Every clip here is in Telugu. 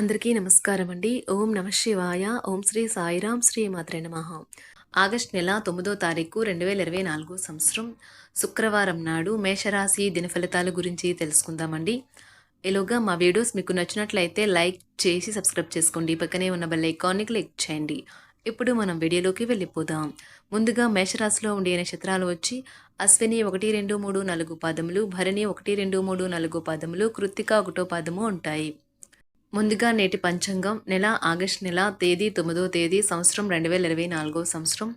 అందరికీ నమస్కారం అండి. ఓం నమ శివాయ. ఓం శ్రీ సాయిరాం శ్రీ మాత్రే నమ. ఆగస్ట్ నెల తొమ్మిదో తారీఖు రెండు వేల ఇరవై నాలుగు సంవత్సరం శుక్రవారం నాడు మేషరాశి దిన ఫలితాల గురించి తెలుసుకుందామండి. ఈలోగా మా వీడియోస్ మీకు నచ్చినట్లయితే లైక్ చేసి సబ్స్క్రైబ్ చేసుకోండి. పక్కనే ఉన్న బెల్ ఐకాన్ని క్లిక్ చేయండి. ఇప్పుడు మనం వీడియోలోకి వెళ్ళిపోదాం. ముందుగా మేషరాశిలో ఉండే నక్షత్రాలు వచ్చి అశ్విని ఒకటి రెండు మూడు నాలుగు పాదములు భరణి ఒకటి రెండు మూడు నాలుగు పాదములు కృత్తిక ఒకటో పాదము ఉంటాయి. ముందుగా నేటి పంచాంగం నెల ఆగస్ట్ నెల తేదీ తొమ్మిదో తేదీ సంవత్సరం రెండు వేల ఇరవై నాలుగో సంవత్సరం.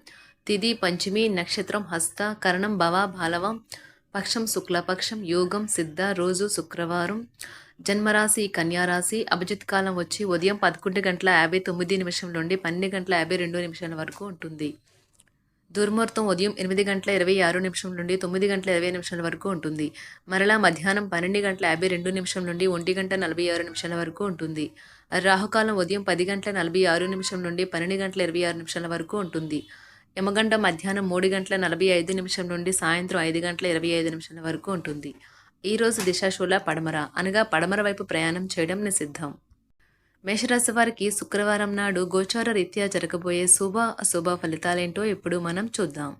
తిది పంచమి నక్షత్రం హస్త కరణం భవ బాలవం పక్షం శుక్లపక్షం యోగం సిద్ధ రోజు శుక్రవారం. జన్మరాశి కన్యారాశి అభిజిత్ కాలం వచ్చి ఉదయం పదకొండు గంటల యాభై తొమ్మిది నిమిషం నుండి పన్నెండు గంటల యాభై రెండు నిమిషాల వరకు ఉంటుంది. దుర్ముహూర్తం ఉదయం ఎనిమిది గంటల ఇరవై ఆరు నిమిషం నుండి తొమ్మిది గంటల ఇరవై నిమిషాల వరకు ఉంటుంది. మరలా మధ్యాహ్నం పన్నెండు గంటల యాభై రెండు నిమిషం నుండి ఒంటి గంట నలభై ఆరు నిమిషాల వరకు ఉంటుంది. రాహుకాలం ఉదయం పది గంటల నలభై ఆరు నిమిషం నుండి పన్నెండు గంటల ఇరవై ఆరు నిమిషాల వరకు ఉంటుంది. యమగంట మధ్యాహ్నం మూడు గంటల నలభై ఐదు నిమిషం నుండి సాయంత్రం ఐదు గంటల ఇరవై ఐదు నిమిషాల వరకు ఉంటుంది. ఈ రోజు దిశాశూల పడమర అనగా పడమర వైపు ప్రయాణం చేయడం నిషిద్ధం. మేషరాశి వారికి శుక్రవారం నాడు గోచార రీత్యా జరగబోయే శుభ అశుభ ఫలితాలేంటో ఇప్పుడు మనం చూద్దాం.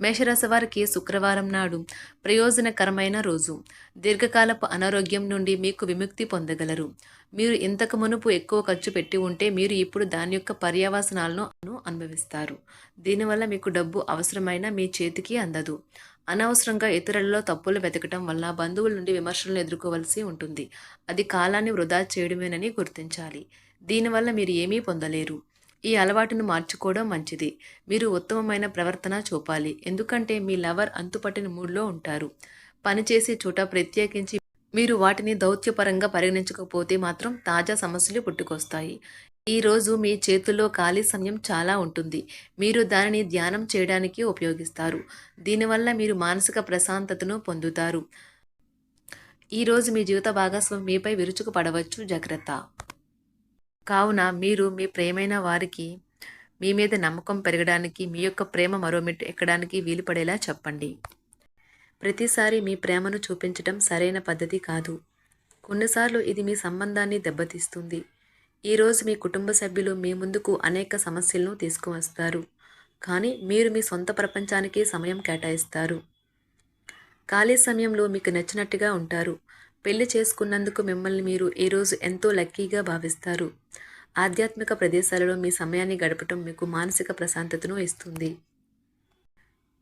మేషరాశి వారికి శుక్రవారం నాడు ప్రయోజనకరమైన రోజు. దీర్ఘకాలపు అనారోగ్యం నుండి మీకు విముక్తి పొందగలరు. మీరు ఇంతకు మునుపు ఎక్కువ ఖర్చు పెట్టి ఉంటే మీరు ఇప్పుడు దాని యొక్క పర్యావసనాలను అనుభవిస్తారు. దీనివల్ల మీకు డబ్బు అవసరమైన మీ చేతికి అందదు. అనవసరంగా ఇతరులలో తప్పులు వెతకటం వల్ల బంధువుల నుండి విమర్శలను ఎదుర్కోవలసి ఉంటుంది. అది కాలాన్ని వృధా చేయడమేనని గుర్తించాలి. దీనివల్ల మీరు ఏమీ పొందలేరు. ఈ అలవాటును మార్చుకోవడం మంచిది. మీరు ఉత్తమమైన ప్రవర్తన చూపాలి. ఎందుకంటే మీ లవర్ అంతుపట్టిన మూడ్లో ఉంటారు. పనిచేసే చోట ప్రత్యేకించి మీరు వాటిని దౌత్యపరంగా పరిగణించకపోతే మాత్రం తాజా సమస్యలు పుట్టుకొస్తాయి. ఈరోజు మీ చేతుల్లో ఖాళీ సమయం చాలా ఉంటుంది. మీరు దానిని ధ్యానం చేయడానికి ఉపయోగిస్తారు. దీనివల్ల మీరు మానసిక ప్రశాంతతను పొందుతారు. ఈరోజు మీ జీవిత భాగస్వామి మీపై విరుచుకు పడవచ్చు జాగ్రత్త. కావున మీరు మీ ప్రేమైన వారికి మీ మీద నమ్మకం పెరగడానికి మీ యొక్క ప్రేమ మరో మెట్టు ఎక్కడానికి వీలుపడేలా చెప్పండి. ప్రతిసారి మీ ప్రేమను చూపించడం సరైన పద్ధతి కాదు. కొన్నిసార్లు ఇది మీ సంబంధాన్ని దెబ్బతీస్తుంది. ఈరోజు మీ కుటుంబ సభ్యులు మీ ముందుకు అనేక సమస్యలను తీసుకువస్తారు. కానీ మీరు మీ సొంత ప్రపంచానికి సమయం కేటాయిస్తారు. ఖాళీ సమయంలో మీకు నచ్చినట్టుగా ఉంటారు. పెళ్ళి చేసుకున్నందుకు మిమ్మల్ని మీరు ఈరోజు ఎంతో లక్కీగా భావిస్తారు. ఆధ్యాత్మిక ప్రదేశాలలో మీ సమయాన్ని గడపటం మీకు మానసిక ప్రశాంతతను ఇస్తుంది.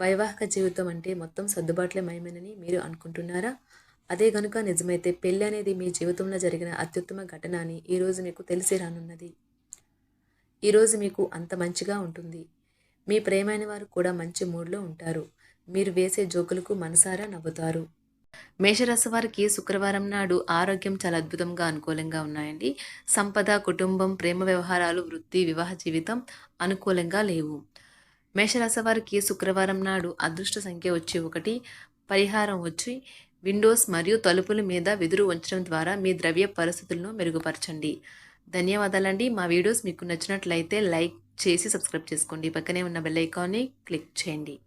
వైవాహిక జీవితం అంటే మొత్తం సర్దుబాట్లే మయమేనని మీరు అనుకుంటున్నారా? అదే గనుక నిజమైతే పెళ్ళి అనేది మీ జీవితంలో జరిగిన అత్యుత్తమ ఘటన అని ఈరోజు మీకు తెలిసి రానున్నది. ఈరోజు మీకు అంత మంచిగా ఉంటుంది. మీ ప్రేమైన వారు కూడా మంచి మూడ్లో ఉంటారు. మీరు వేసే జోకులకు మనసారా నవ్వుతారు. మేషరాశి వారికి శుక్రవారం నాడు ఆరోగ్యం చాలా అద్భుతంగా అనుకూలంగా ఉన్నాయండి. సంపద కుటుంబం ప్రేమ వ్యవహారాలు వృత్తి వివాహ జీవితం అనుకూలంగా లేవు. మేషరాశి వారికి శుక్రవారం నాడు అదృష్ట సంఖ్య వచ్చి ఒకటి పరిహారం వచ్చి విండోస్ మరియు తలుపుల మీద వెదురు ఉంచడం ద్వారా మీ ద్రవ్య పరిస్థితులను మెరుగుపరచండి. ధన్యవాదాలండి. మా వీడియోస్ మీకు నచ్చినట్లయితే లైక్ చేసి సబ్స్క్రైబ్ చేసుకోండి. పక్కనే ఉన్న బెల్ ఐకాన్ని క్లిక్ చేయండి.